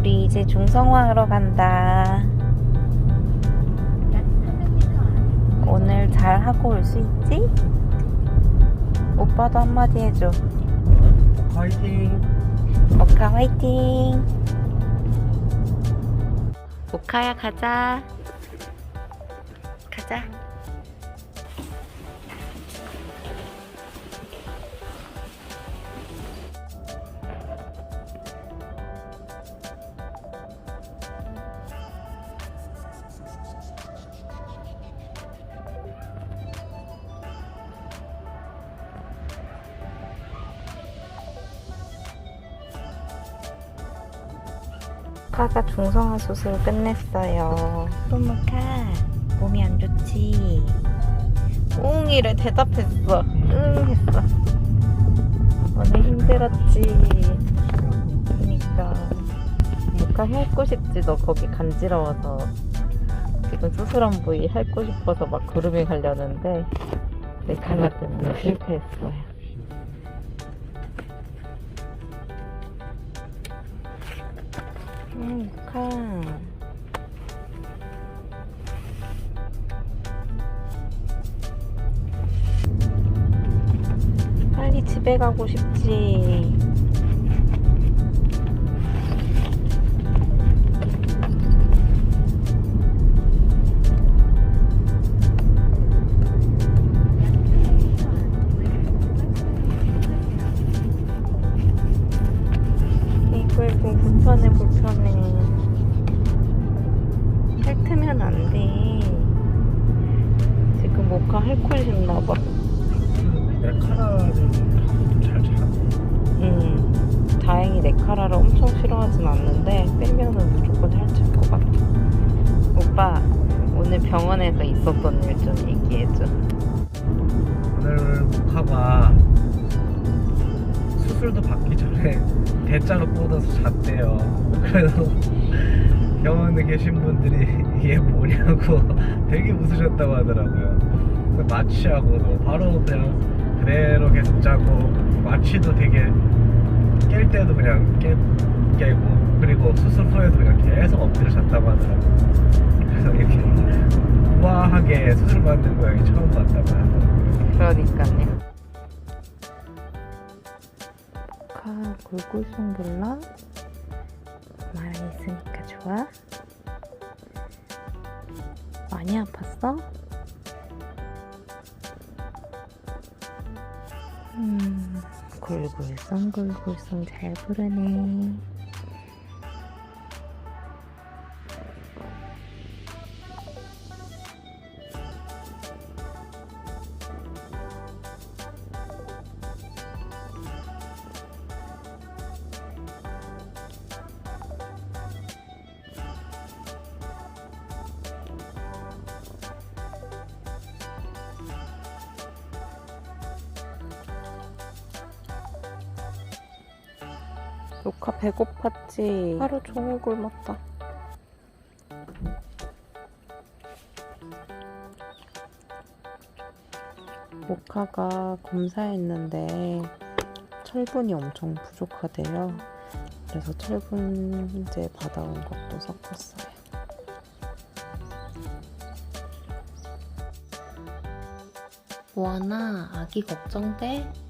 우리 이제 중성화하러 간다. 오늘 잘 하고 올 수 있지? 오빠도 한마디 해줘. 화이팅! 모카 화이팅! 모카야 가자. 가자. 모카가 중성화 수술 끝냈어요. 모카 몸이 안 좋지? 웅이래 대답했어. 응 했어. 오늘 힘들었지. 그니까 모카 핥고 싶지 너 거기 간지러워서 지금 수술한 부위 핥고 싶어서 막 구름이 가려는데 내 칼라 때문에 실패했어요. 응, 모카. 빨리 집에 가고 싶지. 안 돼. 지금 모카 핥고 싶나 봐. 내 카라를 하고도 잘 자. 음, 다행히 내 카라를 엄청 싫어하진 않는데 빼면은 무조건 핥을 것 같아. 오빠, 오늘 병원에서 있었던 일 좀 얘기해줘. 오늘 목화가 수술도 받기 전에 대자로 뻗어서 잤대요. 그래서 병원에 계신 분들이 이게 뭐냐고 되게 웃으셨다고 하더라고요. 마취하고도 바로 그냥 그대로 계속 자고 마취도 되게 깰 때도 그냥 깨, 깨고 그리고 수술 후에도 그냥 계속 엎드려 잤다고 하더라고요. 그래서 이렇게 우아하게 수술 받는 고양이 처음 봤다고 하더라고요. 그러니까요. 모카 골골송 볼라? 말이 있으니까 좋아? 많이 아팠어? 음, 골골송 골골송 잘 부르네. 로카 배고팠지? 하루 종일 굶었다. 모카가 검사했는데 철분이 엄청 부족하대요. 그래서 철분제 받아온 것도 섞었어요. 뭐하나 아기 걱정돼?